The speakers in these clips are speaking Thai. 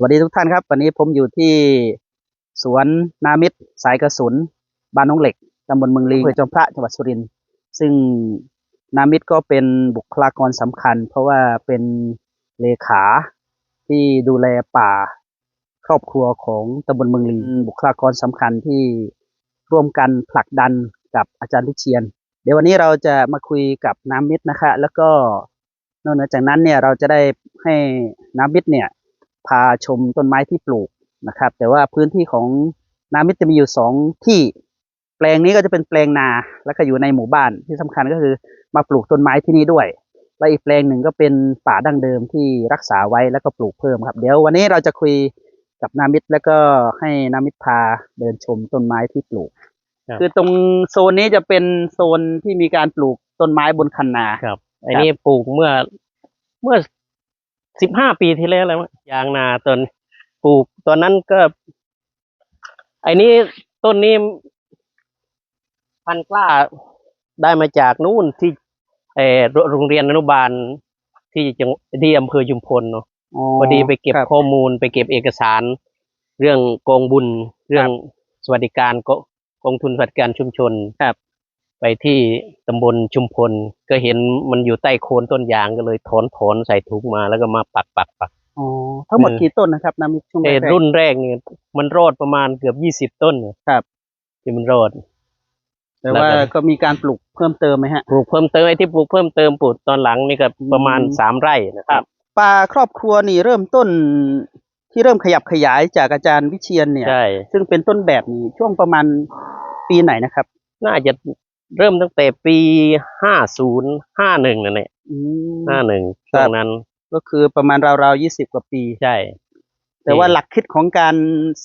สวัสดีทุกท่านครับ วันนี้ผมอยู่ที่สวนนามิตรสายกระสุน บ้านน้องเหล็กตำบลเมืองลีอำเภอจอมพระจังหวัดสุรินทร์ซึ่งนามิตรก็เป็นบุคลากรสำคัญ เพราะว่าเป็นเลขาที่ดูแลป่าครอบครัวของตำบลเมืองลีบุคลากรสำคัญที่ร่วมกันผลักดันกับอาจารย์วิเชียน เดี๋ยววันนี้เราจะมาคุยกับน้ำมิตรนะคะ แล้วก็นอกเหนือจากนั้นเนี่ยเราจะได้ให้น้ำมิตรเนี่ย พาชมต้นไม้ที่ปลูกนะครับ แต่ว่าพื้นที่ของน้ำมิตรจะมีอยู่สองที่ แปลงนี้ก็จะเป็นแปลงนาแล้วก็อยู่ในหมู่บ้านที่สำคัญก็คือมาปลูกต้นไม้ที่นี่ด้วย และอีกแปลงหนึ่งก็เป็นป่าดั้งเดิมที่รักษาไว้แล้วก็ปลูกเพิ่มครับ เดี๋ยววันนี้เราจะคุยกับนามิตรแล้วก็ให้นามิตรพาเดินชมต้นไม้ที่ปลูกครับคือตรงโซนนี้จะเป็นโซนที่มีการปลูกต้นไม้บนคันนาครับไอ้นี่ปลูกเมื่อเมื่อ สิบห้าปีที่แล้วแล้วมั้งยางนาต้นปลูกตอนนั้นก็ไอ้นี้ต้นนี้พันธุ์กล้าได้มาจากนู่นที่เออโรงเรียนอนุบาลที่จังที่อำเภอชุมพลเนาะพอดีไปเก็บครับข้อมูลไปเก็บเอกสาร เรื่องกองบุญ เรื่องสวัสดิการกกองทุนสวัสดิการชุมชนครับ ไปที่ตำบลชุมพลก็เห็นมันอยู่ใต้โคนต้นยางก็เลยถอนถอนใส่ถุงมาแล้วก็มาปักปักปักอ๋อทั้งหมดเออกี่ต้นนะครับนามิตรช่วงแต่แรกๆรุ่นแรกเนี่ยมันรอดประมาณเกือบยี่สิบต้นน่ะครับ ที่มันรอด แต่ว่าแล้วก็ ก็มีการปลูกเพิ่มเติมไหมฮะ ปลูกเพิ่มเติมไอ้ที่ปลูกเพิ่มเติมปลูกตอนหลังนี่ก็ประมาณอืม สามไร่นะครับ ปลาครอบครัวนี่เริ่มต้นที่เริ่มขยับขยายจากอาจารย์วิเชียนเนี่ย ใช่ ซึ่งเป็นต้นแบบนี้ช่วงประมาณปีไหนนะครับ น่าจะ เริ่มตั้งแต่ปีห้าศูนย์ห้าหนึ่งนั่นแหละอืมห้าหนึ่งครัช่บวงนั้น ก็คือประมาณราวๆยี่สิบกว่าปี ใช่ แต่ว่าหลักคิดของการ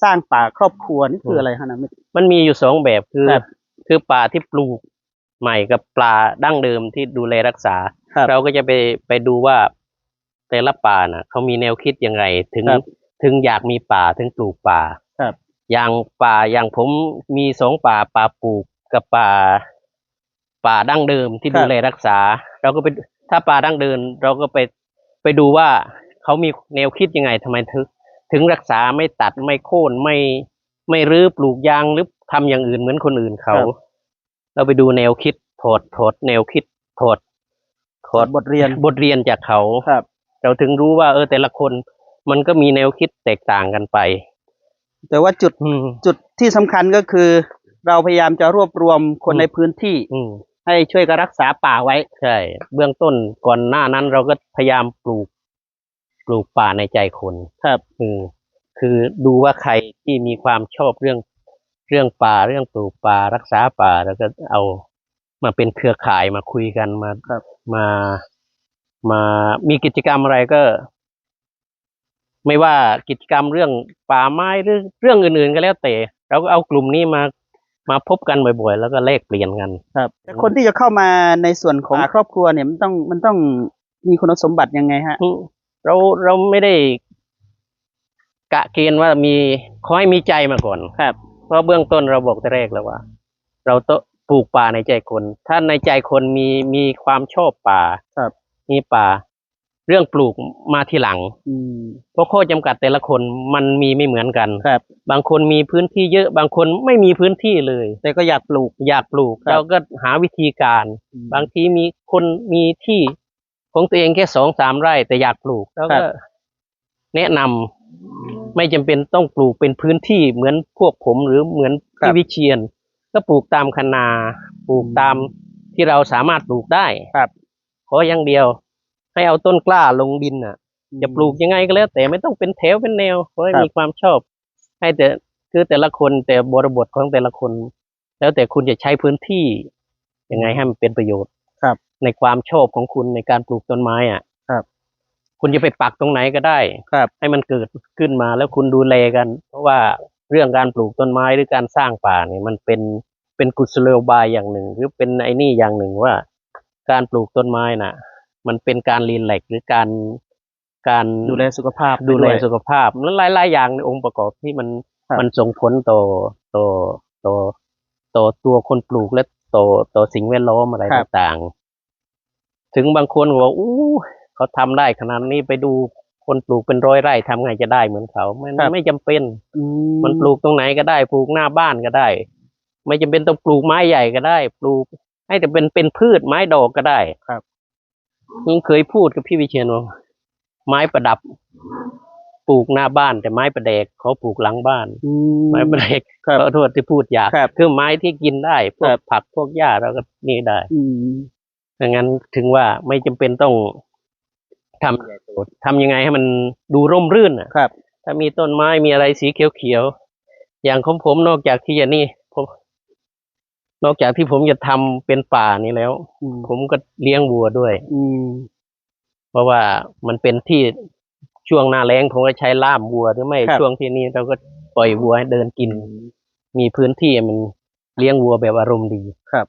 สร้างป่าครอบครัวนี่คืออะไรฮะนะมันมีอยู่สองแบบคือ ครับคือป่าที่ปลูกใหม่กับปลาดั้งเดิมที่ดูแลรักษา ครับ เราก็จะไปไปดูว่าแต่ละป่าน่ะเขามีแนวคิดยังไงถึง ครับ ถึงอยากมีป่าถึงปลูกป่าครับอย่างป่าอย่างผมมีสองป่าป่าปลูกกับป่า ป่าดั้งเดิมที่ครับ ดูแลรักษา เราก็ไปถ้าป่าดั้งเดิมเราก็ไปไปดูว่าเขามีแนวคิดยังไงทำไมถึงถึงรักษาไม่ตัดไม่โค่นไม่ไม่รื้อปลูกยางหรือทำอย่างอื่นเหมือนคนอื่นเขา ครับ เราไปดูแนวคิดถอดถอดแนวคิดถอดถอดบทเรียนบทเรียนจากเขา ครับ เราถึงรู้ว่าเออแต่ละคนมันก็มีแนวคิดแตกต่างกันไป แต่ว่าจุดอืม จุดที่สำคัญก็คือ เราพยายามจะรวบรวมคนอืม ในพื้นที่ อืม ให้ช่วยกันรักษาป่าไว้ ใช่ เบื้องต้นก่อนหน้านั้นเราก็พยายามปลูก ปลูกป่าในใจคนครับอืมคือดูว่าใครที่มีความชอบเรื่องเรื่องป่าเรื่องปลูกป่ารักษาป่าแล้วก็เอามาเป็นเครือข่ายมาคุยกันมาครับมามามีกิจกรรมอะไรก็ ไม่ว่ากิจกรรมเรื่องป่าไม้หรือเรื่องอื่นๆก็แล้วแต่เราก็เอากลุ่มนี้มา มาพบกันบ่อยๆ แล้วก็แลกเปลี่ยนกัน ครับ แต่คนที่จะเข้ามาในส่วนของครอบครัวเนี่ยมันต้องมันต้องมีคุณสมบัติยังไงฮะอืมเราเราไม่ได้ กะเกณฑ์ว่ามีขอให้มีใจมาก่อนครับ เพราะเบื้องต้นเราบอกแต่แรกแล้วว่า เราต้องปลูกป่าในใจคน ถ้าในใจคนมีมีความชอบป่าครับ มีป่า เรื่องปลูกมาทีหลัง อืม เพราะข้อจำกัดแต่ละคนมันมีไม่เหมือนกัน ครับ บางคนมีพื้นที่เยอะบางคนไม่มีพื้นที่เลย แต่ก็อยากปลูก อยากปลูกครับ เราก็หาวิธีการ บางทีมีคนมีที่ของตัวเองแค่สองสามไร่แต่อยากปลูกแล้วครัก็บแนะนำไม่จำเป็นต้องปลูกเป็นพื้นที่เหมือนพวกผมหรือเหมือนครัพี่บวิเชียน ก็ปลูกตามคะนา ปลูกตามที่เราสามารถปลูกได้ครับ ขออย่างเดียว ให้เอาต้นกล้าลงดินน่ะจะปลูกยังไงก็แล้ว แต่ไม่ต้องเป็นแถวเป็นแนวขอให้ครับมีความชอบ ให้แต่คือแต่ละคนแต่บริบทของแต่ละคน แล้วแต่คุณจะใช้พื้นที่ยังไงให้มันเป็นประโยชน์ครับ ในความชอบของคุณในการปลูกต้นไม้อะครับ คุณจะไปปักตรงไหนก็ได้ครับ ให้มันเกิดขึ้นมาแล้วคุณดูแลกัน เพราะว่าเรื่องการปลูกต้นไม้หรือการสร้างป่าเนี่ยมันเป็นเป็นกุศโลบายอย่างหนึ่ง หรือเป็นไอ้นี่อย่างหนึ่งว่า การปลูกต้นไม้น่ะ มันเป็นการรีแลกซ์หรือการการดูแลสุขภาพดูแลวยสุขภาพแล้วหลายๆอย่างในองค์ประกอบที่มันครับมันส่งผลต่อต่อต่อต่อตัวคนปลูกและต่อต่อสิ่งแวดล้อมอะไรครับต่างๆ ถึงบางคนบอกว่าอู้เขาทำได้ขนาดนี้ไปดูคนปลูกเป็นร้อยไร่ทำไงจะได้เหมือนเขามันครับไม่จำเป็นอืมันปลูกตรงไหนก็ได้ ปลูกหน้าบ้านก็ได้ ไม่จำเป็นต้องปลูกไม้ใหญ่ก็ได้ ปลูก ให้แต่เป็นเป็นพืชไม้ดอกก็ได้ครับ ยิ่งเคยพูดกับพี่วิเชียนว่าไม้ประดับ ปลูกหน้าบ้าน แต่ไม้ประแดกเขาปลูกหลังบ้านอืไม้ประแดกครับขอโทษที่พูดหยาบครับคือไม้ที่กินได้พวครักบผักพวกหญ้าเราก็นี่ได้อืมดังนั้นถึงว่าไม่จำเป็นต้องทำใหญ่โตทำยังไงให้มันดูร่มรื่นอะครับ ถ้ามีต้นไม้มีอะไรสีเขียวๆอย่างของผมนอกจากที่จะนี่ผม นอกจากที่ผมจะทำเป็นป่านี้แล้วอืมผมก็เลี้ยงวัวด้วย อืมเพราะว่ามันเป็นที่ช่วงหน้าแล้งผมก็ใช้ล่ามวัวหรือไม่ครับช่วงที่นี้เราก็ปล่อยวัวให้เดินกิน มีพื้นที่มันเลี้ยงวัวแบบอารมณ์ดีครับ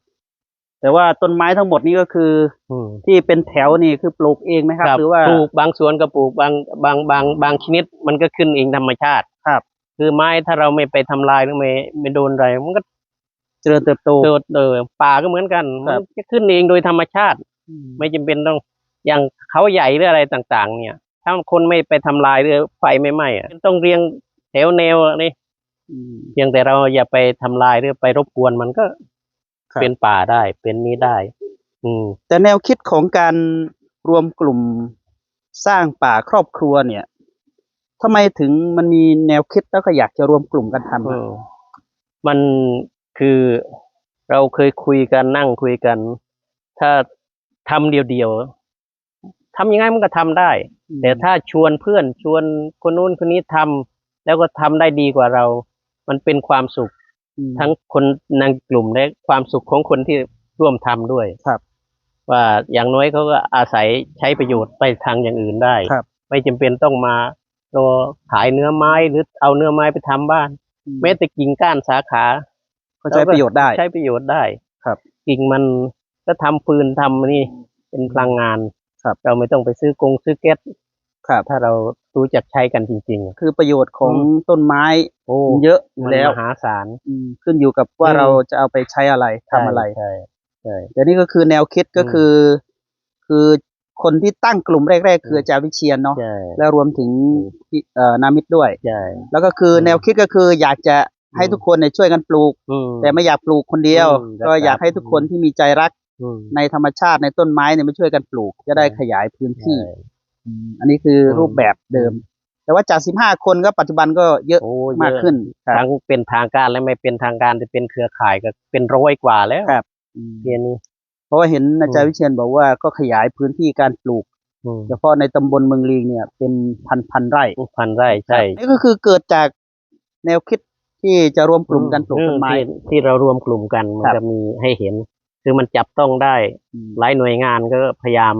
แต่ว่าต้นไม้ทั้งหมดนี้ก็คืออืมที่เป็นแถวนี่คือปลูกเองไหมครับ หรือว่าปลูกบางสวนก็ปลูกบางบางบางบางชนิด มันก็ขึ้นเองธรรมชาติครับ คือไม้ถ้าเราไม่ไปทำลายหรือไม่ไม่โดนอะไรมันก็ เจริญเติบโตเกิดเออป่าก็เหมือนกันครัมันบจะขึ้นเองโดยธรรมชาติอืมไม่จำเป็นต้องอย่างเขาใหญ่หรืออะไรต่าง ๆ เนี่ย ถ้าคนไม่ไปทำลายหรือไฟไม่ไหม้อะต้องเรียงแถวแนวนี่อืมเพียงแต่เราอย่าไปทำลายหรือไปรบกวนมันก็ครับเป็นป่าได้เป็นนี้ได้ อืม แต่แนวคิดของการรวมกลุ่มสร้างป่าครอบครัวเนี่ยทำไมถึงมันมีแนวคิดแล้วก็อยากจะรวมกลุ่มกันทำเออะอมัน คือเราเคยคุยกันนั่งคุยกัน ถ้าทำเดียวๆทำยังไงมันก็ทำได้ แต่ถ้าชวนเพื่อนชวนคนนู้นคนนี้ทำแล้วก็ทำได้ดีกว่าเรา มันเป็นความสุขอืมทั้งคนในกลุ่มและความสุขของคนที่ร่วมทำด้วยครับ ว่าอย่างน้อยเขาก็อาศัยใช้ประโยชน์ไปทางอย่างอื่นได้ครับ ไม่จำเป็นต้องมารอขายเนื้อไม้หรือเอาเนื้อไม้ไปทำบ้าน แม้แต่กิ่งก้านสาขา เขาใช้ประโยชน์ได้ ใช้ประโยชน์ได้ครับกิ่งมันก็ทำฟืนทำนี่เป็นพลังงานครับเราไม่ต้องไปซื้อกงซื้อแก๊สครับถ้าเรารู้จักใช้กันจริง ๆ คือประโยชน์ของอืมต้นไม้โอ้เยอะอยู่มันแล้วมหาศาลอืมขึ้นอยู่กับว่าอืมเราจะเอาไปใช้อะไรทำอะไรใช่ใช่แต่นี่ก็คือแนวคิดก็อืมคือ คือคนที่ตั้งกลุ่มแรก ๆ คืออาจารย์วิเชียนเนาะใช่แล้วรวมถึงพี่เอ่อนามิตด้วยใช่แล้วก็คืออมแนวคิดก็คืออยากจะ ให้อืมทุกคนเนี่ยช่วยกันปลูกอืมแต่ไม่อยากปลูกคนเดียวอืมก็อยากให้ทุกคนที่มีใจรักอืมในธรรมชาติในต้นไม้เนี่ยมาช่วยกันปลูก จะได้ใช่ขยายพื้นที่ใช่อืมอันนี้คืออมรูปแบบเดิม แต่ว่าจาก15คนก็ปัจจุบันก็เยอะโอ้มากเยอะขึ้นครับทั้งเป็นทางการและไม่เป็นทางการจะเป็นเครือข่ายก็เป็นร้อยกว่าแล้วครับอืมเพียนี้เพราะว่าเห็นอาจารอืย์มวิเชียนบอกว่าก็ขยายพื้นที่การปลูกอืมเฉพาะในตำบลเมืองลีเนี่ยเป็นพันพันๆไร่พันไร่ใช่นี่ก็คือเกิดจากแนวคิด ที่จะรวมกลุ่มกันปลูกต้นไม้อืที่ที่เรารวมกลุ่มกันมันครับจะมีให้เห็น คือมันจับต้องได้อืมหลายหน่วยงานก็พยายาม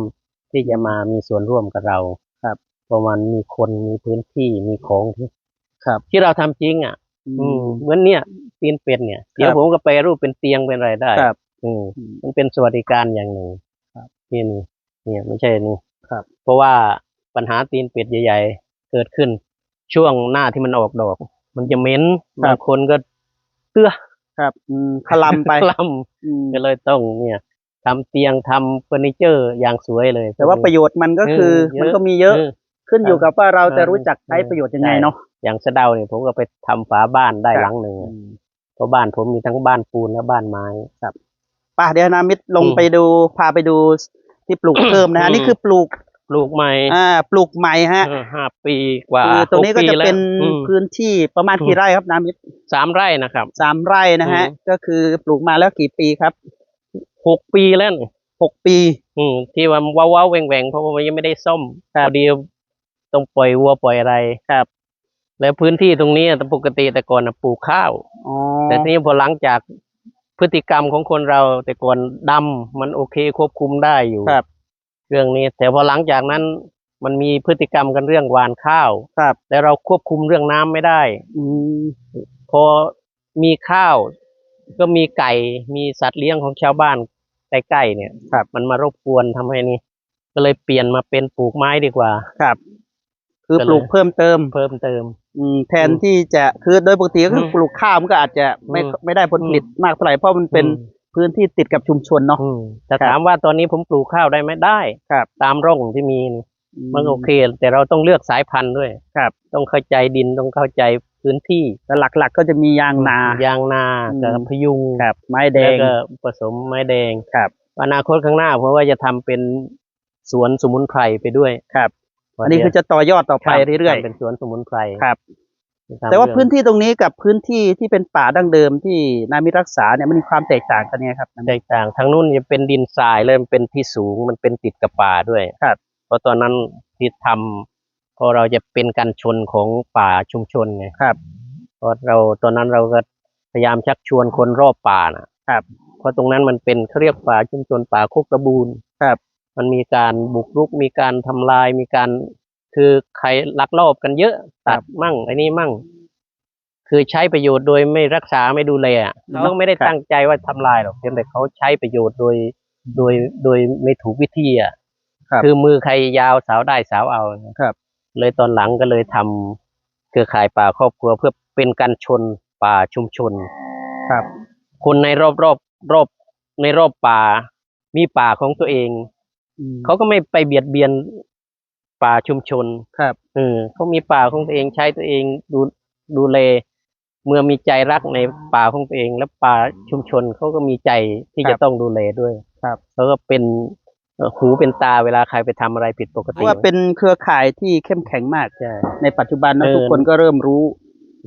ที่จะมามีส่วนร่วมกับเราครับเพราะมันมีคนมีพื้นที่มีของที่ครับ ที่เราทำจริงอะ อืมเหมือนเนี่ยตีนเป็ดเนี่ยเดี๋ยวผมก็ไปรูปเป็นเตียงเป็นอะไรได้ครับอืมอืมมันเป็นสวัสดิการอย่างหนึ่งครับนี่นี่เนี่ยไม่ใช่นี่ครับ เพราะว่าปัญหาตีนเป็ดใหญ่ ๆ เกิดขึ้นช่วงหน้าที่มันออกดอก มันจะเหม็นครับบางคนก็เตื้อครับอืมคลำไปคลอืมำก็เลยต้องเนี่ยทำเตียงทำเฟอร์นิเจอร์อย่างสวยเลย แต่ว่าประโยชน์มันก็คือเยอะมันก็มีเยอะขึ้นอยู่กับว่าเราจะรู้จักใช้เออประโยชน์ยังไงเนาะอย่างสะเดาเนี่ยผมก็ไปทำฝาบ้านได้ครับหลังหนึ่งเพราะบ้านผมมีทั้งบ้านปูนและบ้านไม้ป่ะเดี๋ยวนามิตรลงอืมไปดูพาไปดูที่ปลูกเพิ่มนะฮะอืมนี่คือปลูกป ลูกใหม่อ่าปลูกใหม่ฮะเออห้าปีกว่าคือตรงนี้หก็ปีจะแล้วเป็นอืมพื้นที่ประมาณอืมกี่ไร่ครับนามิตรสามไร่นะครับสามไร่นะฮะอืมก็คือปลูกมาแล้วกี่ปีครับหกปีแล้วนี่หกปี อืมที่ว่าว้าวๆแหว่งๆเพราะว่ามันยังไม่ได้ซ่อมครัพบอดีต้องปล่อยวัวปล่อยอะไรครับ แล้วพื้นที่ตรงนี้แต่ปกติแต่ก่อนน่ะปลูกข้าวอ๋อแต่ทีนี้พอหลังจากพฤติกรรมของคนเราแต่ก่อนดำมันโอเคควบคุมได้อยู่ครับ เรื่องนี้ แต่พอหลังจากนั้นมันมีพฤติกรรมกันเรื่องหวานข้าว ครับแล้วเราควบคุมเรื่องน้ำไม่ได้ อืมพอมีข้าว ก็มีไก่มีสัตว์เลี้ยงของชาวบ้านใกล้ๆเนี่ยครับมันมารบกวนทำให้นี่ ก็เลยเปลี่ยนมาเป็นปลูกไม้ดีกว่า ครับ คือก็เลย ปลูกเพิ่มเติม เพิ่มเติม อืมแทนที่จะคือโดยปกติก็คืออืมปลูกข้าวมันก็อาจจะไม่อืมไม่ได้ผลผลิตมากเท่าไหร่เพราะมันเป็นอืม พื้นที่ติดกับชุมชนเนาะอืมแต่ครับถามว่าตอนนี้ผมปลูกข้าวได้ไหมได้ครับตามร่องที่มีนี่มันโอเค แต่เราต้องเลือกสายพันธุ์ด้วยครับ ต้องเข้าใจดินต้องเข้าใจพื้นที่แต่หลักๆ ก็จะมียางนายางนาอืมกับพยุงครับไม้แดแล้วงก็ผสมไม้แดงครับ อนาคตข้างหน้าเพราะว่าจะทำเป็นสวนสมุนไพรไปด้วยครับอันนี้คือจะต่อยอดต่อไปเรื่อยทำเป็นสวนสมุนไพรๆครับทำ แต่ว่าเรื่องพื้นที่ตรงนี้กับพื้นที่ที่เป็นป่าดั้งเดิมที่นามิตรักษาเนี่ยมันมีความแตกต่างกันเนี่ยครับแตกต่างทางนู้นจะเป็นดินทรายเลยมันเป็นที่สูงมันเป็นติดกับป่าด้วยครับเพราะตอนนั้นที่ทำเพราะเราจะเป็นการชนของป่าชุมชนไงครับเพราะเราตอนนั้นเราก็พยายามชักชวนคนรอบป่านะครับ เพราะตรงนั้นมันเป็นเขาเรียกป่าชุมชนป่าโคกระบูนครับ มันมีการบุกรุกมีการทำลายมีการ คือใครลักลอบกันเยอะตัดมั่งไอ้นี่มั่ง คือใช้ประโยชน์โดยไม่รักษาไม่ดูแลอะครับเขาไม่ได้ตั้งใจว่าทำลายหรอกเพียงแต่เขาใช้ประโยชน์โดยโดยโดยไม่ถูกวิธีอะครับคือมือใครยาวสาวได้สาวเอาครับ เลยตอนหลังก็เลยทำเครือข่ายป่าครอบครัวเพื่อเป็นการชนป่าชุมชน ครับ คนในรอบรอบรอบในรอบป่า มีป่าของตัวเองอืมเขาก็ไม่ไปเบียดเบียน ป่าชุมชนครับเออเขามีป่าของตัวเองใช้ตัวเองดูดูแลเมื่อมีใจรักในป่าของตัวเอง และป่าชุมชนเขาก็มีใจที่ครับจะต้องดูแลด้วยครับเขาก็เป็นเอ่อหูเป็นตาเวลาใครไปทำอะไรผิดปกเพติราะว่าเป็นเครือข่ายที่เข้มแข็งมากใช่ในปัจจุบันนะเออทุกคนก็เริ่มรู้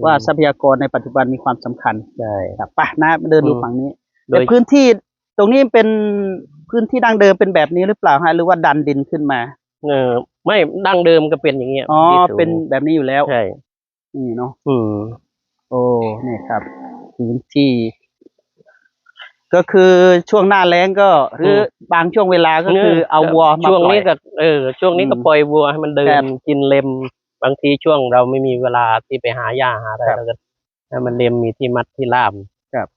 ว่าอืมทรัพยากรในปัจจุบันมีความสำคัญใช่ครับไปนะมาเดินดูอืมฝั่งนี้โดแต่ยพื้นที่ตรงนี้เป็นพื้นที่ดั้งเดิมเป็นแบบนี้หรือเปล่าฮะหรือว่าดันดินขึ้นมา เออ ไม่ดั้งเดิมก็เป็นอย่างเงี้ยอ๋อที่สูงเป็นแบบนี้อยู่แล้วใช่นี่เนาะอืมโอ้นี่ครับพื้นที่ ก็คือช่วงหน้าแล้งก็หรือมบางช่วงเวลาก็คือเอาวัวมาช่วงปล่อย นี้ก็เออช่วงนี้ก็อืมปล่อยวัวให้มันเดิครันบกินเล็มบางทีช่วงเราไม่มีเวลาที่ไปหาหญ้าหาอะไรครับแล้วก็ให้มันเล็มมีที่มัดที่ล่ามครับ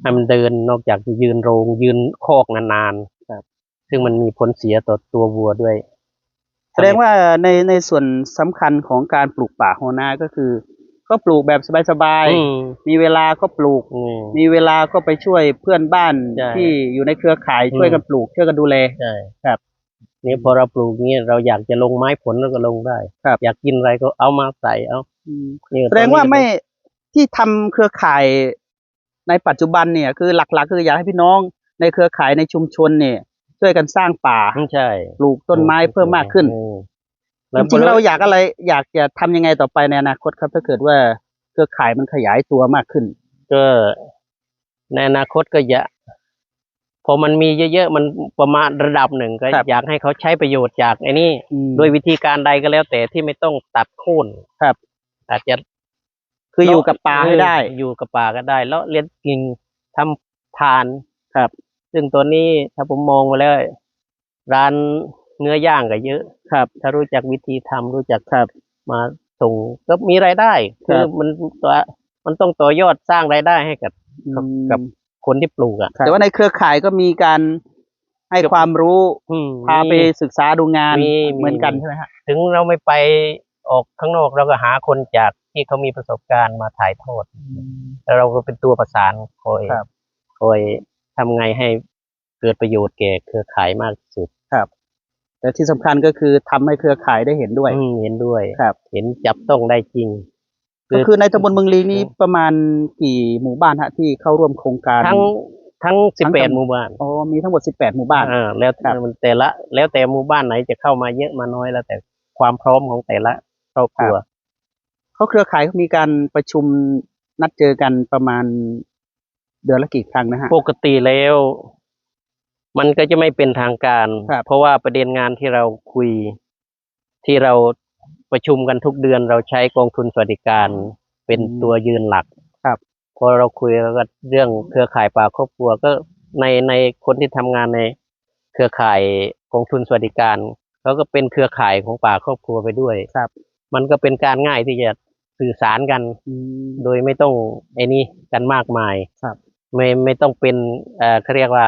ให้มันเดินนอกจากจะยืนโรงยืนคอกนานครับๆซึ่งมันมีผลเสียต่อตัววัวด้วย แสดงว่าในในส่วนสำคัญของการปลูกป่าโฮนาก็คือ ก็ปลูกแบบสบายอืมๆมีเวลาก็ปลูกอืมมีเวลาก็ไปช่วยเพื่อนบ้านใช่ที่อยู่ในเครือข่ายอืมช่วยกันปลูกช่วยกันดูแลใช่ครับนี่พอเราปลูกเนี้ยเราอยากจะลงไม้ผลเราก็ลงได้ครับอยากกินอะไรก็เอามาใส่เอานี่แสดงว่าไม่ที่ทำเครือข่ายในปัจจุบันเนี่ยคือหลักๆ คืออยากให้พี่น้องในเครือข่ายในชุมชนเนี่ย ช่วยกันสร้างป่าไม่ใช่ปลูกต้นไม้เพิ่มมากขึ้นเออจริงๆเราอยากอะไร อยากจะทำยังไงต่อไปในอนาคตครับ ถ้าเกิดว่าเครือข่ายมันขยายตัวมากขึ้น ก็ในอนาคตก็จะพอมันมีเยอะๆ มันประมาณระดับหนึ่งก็ครับอยากให้เขาใช้ประโยชน์จากไอ้นี่อืมโดยวิธีการใดก็แล้วแต่ที่ไม่ต้องตัดโค่นครับ อาจจะคืออยู่กับป่าให้ได้เอออยู่กับป่าก็ได้ แล้วเลี้ยงกิ่งทำทานครับ ซึ่งตัวนี้ถ้าผมมองไปแล้ว ร้านเนื้อย่างก็เยอะครับ ถ้ารู้จักวิธีทำรู้จักครับมาส่งก็มีรายได้ครัคือบมันตัวมันต้องต่อยอดสร้างรายได้ให้กับกับอืมกับคนที่ปลูกอะแต่ว่าในเครือข่ายก็มีการให้ความรู้อืมพาไปมีศึกษาดูงานมีมีเหมือนกันใช่ไหมฮะถึงเราไม่ไปออกข้างนอกเราก็หาคนจากที่เขามีประสบการณ์มาถ่ายทอดแล้วเราก็เป็นตัวประสานคอยครับคอย ทำไงให้เกิดประโยชน์แก่เครือข่ายมากที่สุดแต่ที่สำคัญก็คือทำให้เครือข่ายได้เห็นด้วย อืมเห็นด้วย ครับ เห็นจับต้องได้จริง ก็คือในตำบลเมืองลีนี้ประมาณกี่หมู่บ้านฮะที่เข้าร่วมโครงการ ทั้งทั้งสิบทั้งแปดตำหมู่บ้านอ๋อมีทั้งหมด 18 หมู่บ้าน อ่าแล้วครับ มันแต่ละ แล้วแต่หมู่บ้านไหนจะเข้ามาเยอะมาน้อยแล้วแต่ความพร้อมของแต่ละครอบครัว เขาเครือข่ายเขามีการประชุมนัดเจอกันประมาณ เดือนละกี่ครั้งนะฮะ ปกติแล้ว มันก็จะไม่เป็นทางการ ครับ เพราะว่าประเด็นงานที่เราคุยที่เราประชุมกันทุกเดือนเราใช้กองทุนสวัสดิการ เป็นตัวยืนหลักครับ พอเราคุยแล้วก็เรื่องเครือข่ายป่าครอบครัวก็ในในคนที่ทำงานในเครือข่ายกองทุนสวัสดิการเขาก็เป็นเครือข่ายของป่าครอบครัวไปด้วย ครับมันก็เป็นการง่ายที่จะสื่อสารกัน อืม โดยไม่ต้องไอ้นี่กันมากมายครับ ไม่ไม่ต้องเป็นเอ่อเขาเรียกว่า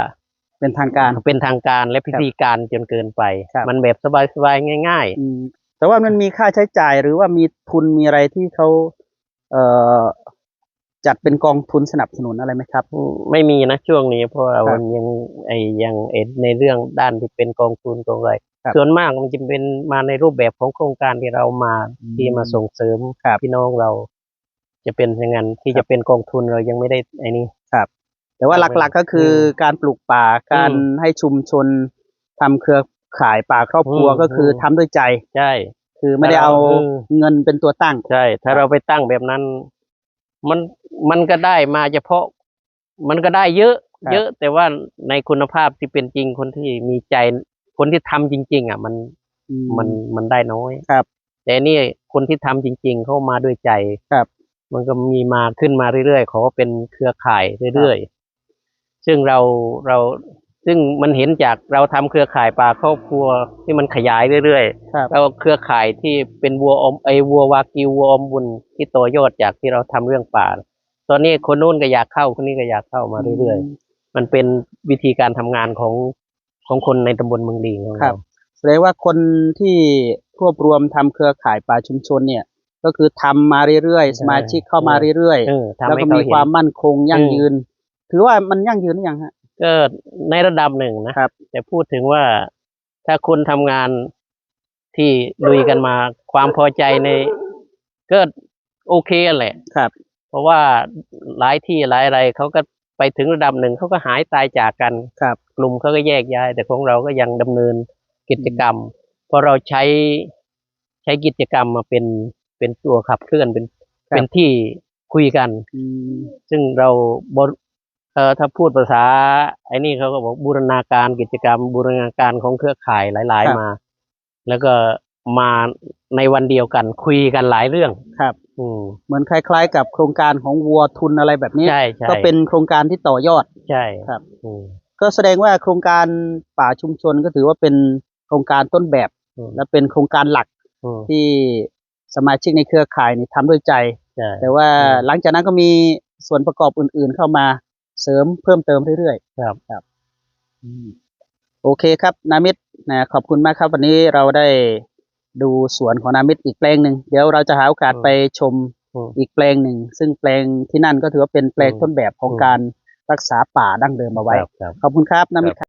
เป็นทางการ เป็นทางการและพิธีการจนเกินไป ครับ มันแบบสบายๆง่าย อืมแต่ว่ามันมีค่าใช้จ่ายหรือว่ามีทุนมีอะไรที่เขาเอ่อจัดเป็นกองทุนสนับสนุนอะไรไหมครับ ๆ ไม่มีนะช่วงนี้ เพราะว่าครับมันยังไอ้ยังไอ้ในเรื่องด้านที่เป็นกองทุนกองอะไรครับส่วนมากมันจะเป็นมาในรูปแบบของโครงการที่เรามาอืมที่มาส่งเสริมครับพี่น้องเรา จะเป็นอย่างนั้นที่ครับ จะเป็นกองทุนเรายังไม่ได้ไอ้นี่ แต่ว่าหลักๆก็คืออการปลูกป่าการอืมให้ชุมชนทำเครือข่ายป่าครอบครัวอืมก็คืออมทำด้วยใจใช่คือไม่ได้แต่เราเอาอืมเงินเป็นตัวตั้งใช่ ถ้าเราไปตั้งแบบนั้น มันมันก็ได้มาเฉพาะ มันก็ได้เยอะครับเยอะ แต่ว่าในคุณภาพที่เป็นจริงคนที่มีใจคนที่ทำจริง ๆ อะ มันอืมันมันได้น้อยครับ แต่นี่คนที่ทำจริง ๆ เข้ามาด้วยใจครับ มันก็มีมาขึ้นมาเรื่อยๆเขาก็เป็นเครือข่ายเรื่อยๆ ซึ่งเราเราซึ่งมันเห็นจากเราทำเครือข่ายป่าครอบครัวที่มันขยายเรื่อยๆครับเราเครือข่ายที่เป็นวัวอมไอวัววากิววัวอมบุญที่ต่อยอดจากที่เราทำเรื่องป่า ตอนนี้คนนู้นก็อยากเข้าคนนี้ก็อยากเข้ามาเรื่อยๆ มันเป็นวิธีการทำงานของของคนในตำบลเมืองลีของครัเราบแสดงว่าคนที่รวบรวมทำเครือข่ายป่าชุมชนเนี่ยก็คือทำมาเรื่อยๆ สมาชิกเข้ามาเรื่อยเออๆทำแล้วให้ก็เขามีเห็ความนมั่นคงยั่งอืมยืน ถือว่ามันยั่งยืนหรือยังฮะ ก็ในระดับหนึ่งนะครับ แต่พูดถึงว่าถ้าคุณทำงานที่ลุยกันมาความพอใจในก็โอเคแหละ ครับ เพราะว่าหลายที่หลายอะไรเขาก็ไปถึงระดับหนึ่งเขาก็หายตายจากกันครับ กลุ่มเขาก็แยกย้าย แต่ของเราก็ยังดำเนินกิจกรรม เพราะเราใช้ใช้กิจกรรมมาเป็นเป็นตัวขับเคลื่อนเป็นครับ เป็นที่คุยกันอืมซึ่งเราบร เอ่อถ้าพูดภาษา ไอ้นี่เขาก็บอกบูรณาการกิจกรรม บูรณาการของเครือข่ายหลาย ๆ มา แล้วก็มาในวันเดียวกันคุยกันหลายเรื่องครับ อืมเหมือนคล้าย ๆ กับโครงการของวัวทุนอะไรแบบนี้ ใช่ใช่ก็เป็นโครงการที่ต่อยอด ใช่ครับ อืมก็แสดงว่าโครงการป่าชุมชนก็ถือว่าเป็นโครงการต้นแบบอืมและเป็นโครงการหลักอืมที่สมาชิกในเครือข่ายนี่ทำด้วยใจใช่แต่ว่าอืมหลังจากนั้นก็มีส่วนประกอบอื่น ๆเข้ามา เสริมเพิ่มเติมเรื่อยครับๆครับอืมโอเคครับนามิตรนะขอบคุณมากครับ วันนี้เราได้ดูสวนของนามิตรอีกแปลงหนึ่งเดี๋ยวเราจะหาโอกาสอืมไปชมอืมอีกแปลงหนึ่ง ซึ่งแปลงที่นั่นก็ถือว่าเป็นแปลงอืมต้นแบบของอืมการรักษาป่าดั้งเดิมเอาไว้ครับครับขอบคุณครับนามิตรครับ